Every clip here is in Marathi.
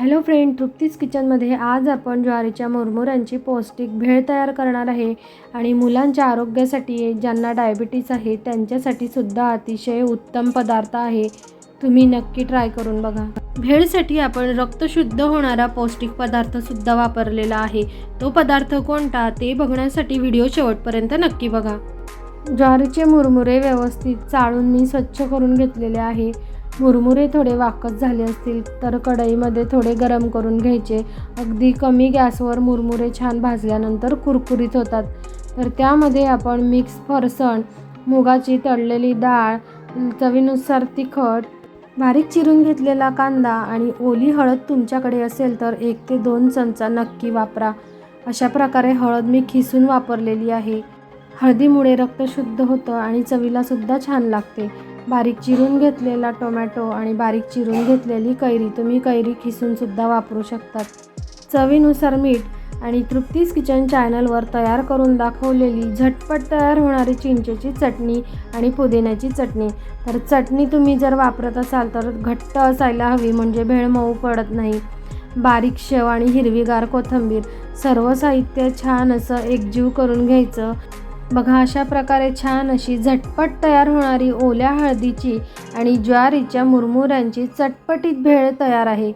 हॅलो फ्रेंड तृप्तीज किचनमध्ये आज आपण ज्वारीच्या मुरमुऱ्यांची पौष्टिक भेळ तयार करणार आहे आणि मुलांच्या आरोग्यासाठी ज्यांना डायबिटीस आहे त्यांच्यासाठी सुद्धा अतिशय उत्तम पदार्थ आहे. तुम्ही नक्की ट्राय करून बघा. भेळसाठी आपण रक्तशुद्ध होणारा पौष्टिक पदार्थसुद्धा वापरलेला आहे. तो पदार्थ कोणता ते बघण्यासाठी व्हिडिओ शेवटपर्यंत नक्की बघा. ज्वारीचे मुरमुरे व्यवस्थित चाळून मी स्वच्छ करून घेतलेले आहे. मुरमुरे थोडे वाकत झाले असतील तर कढईमध्ये थोडे गरम करून घ्यायचे. अगदी कमी गॅसवर मुरमुरे छान भाजल्यानंतर कुरकुरीत होतात. तर त्यामध्ये आपण मिक्स फरसण मुगाची तळलेली डाळ चवीनुसार तिखट बारीक चिरून घेतलेला कांदा आणि ओली हळद तुमच्याकडे असेल तर एक ते दोन चमचा नक्की वापरा. अशा प्रकारे हळद मी खिसून वापरलेली आहे. हळदीमुळे रक्त शुद्ध होतं आणि चवीलासुद्धा छान लागते. बारीक चिरून घेतलेला टोमॅटो आणि बारीक चिरून घेतलेली कैरी. तुम्ही कैरी खिसूनसुद्धा वापरू शकतात. चवीनुसार मीठ आणि तृप्तीस किचन चॅनलवर तयार करून दाखवलेली झटपट तयार होणारी चिंचेची चटणी आणि पुदिन्याची चटणी. तर चटणी तुम्ही जर वापरत असाल तर घट्ट असायला हवी म्हणजे भेळ मऊ पडत नाही. बारीक शेव आणि हिरवीगार कोथिंबीर. सर्व साहित्य छान असं एकजीव करून घ्यायचं. बघा अशा प्रकारे छान अशी झटपट तयार होणारी ओल्या हळदीची आणि ज्वारीच्या मुरमुऱ्यांची चटपटीत भेळ तयार आहे.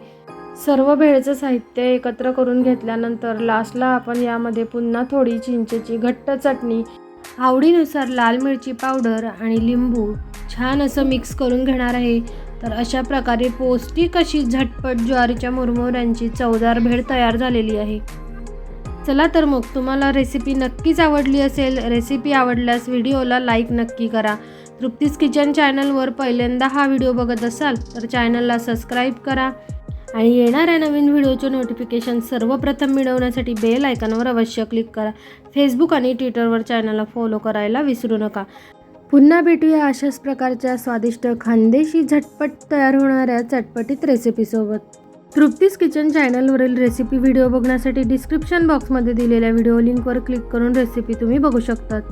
सर्व भेळचं साहित्य एकत्र करून घेतल्यानंतर लास्टला आपण यामध्ये पुन्हा थोडी चिंचेची घट्ट चटणी आवडीनुसार लाल मिरची पावडर आणि लिंबू छान असं मिक्स करून घेणार आहे. तर अशा प्रकारे पौष्टिक अशी झटपट ज्वारीच्या मुरमुऱ्यांची चवदार भेळ तयार झालेली आहे. चला तर मग तुम्हाला रेसिपी नक्कीच आवडली असेल रेसिपी आवडल्यास व्हिडिओला लाईक नक्की करा. तृप्तीस किचन चॅनलवर पहिल्यांदा हा व्हिडिओ बघत असाल तर चॅनलला सबस्क्राईब करा. आणि येणाऱ्या नवीन व्हिडिओचे नोटिफिकेशन सर्वप्रथम मिळवण्यासाठी बेल आयकॉनवर अवश्य क्लिक करा. फेसबुक आणि ट्विटरवर चॅनलला फॉलो करायला विसरू नका. पुन्हा भेटूया अशाच प्रकारच्या स्वादिष्ट खानदेशी झटपट तयार होणाऱ्या चटपटीत रेसिपीसोबत तृप्तीस किचन चॅनलवरील रेसिपी व्हिडिओ बघण्यासाठी डिस्क्रिप्शन बॉक्समध्ये दिलेल्या व्हिडिओ लिंकवर क्लिक करून रेसिपी तुम्ही बघू शकतात.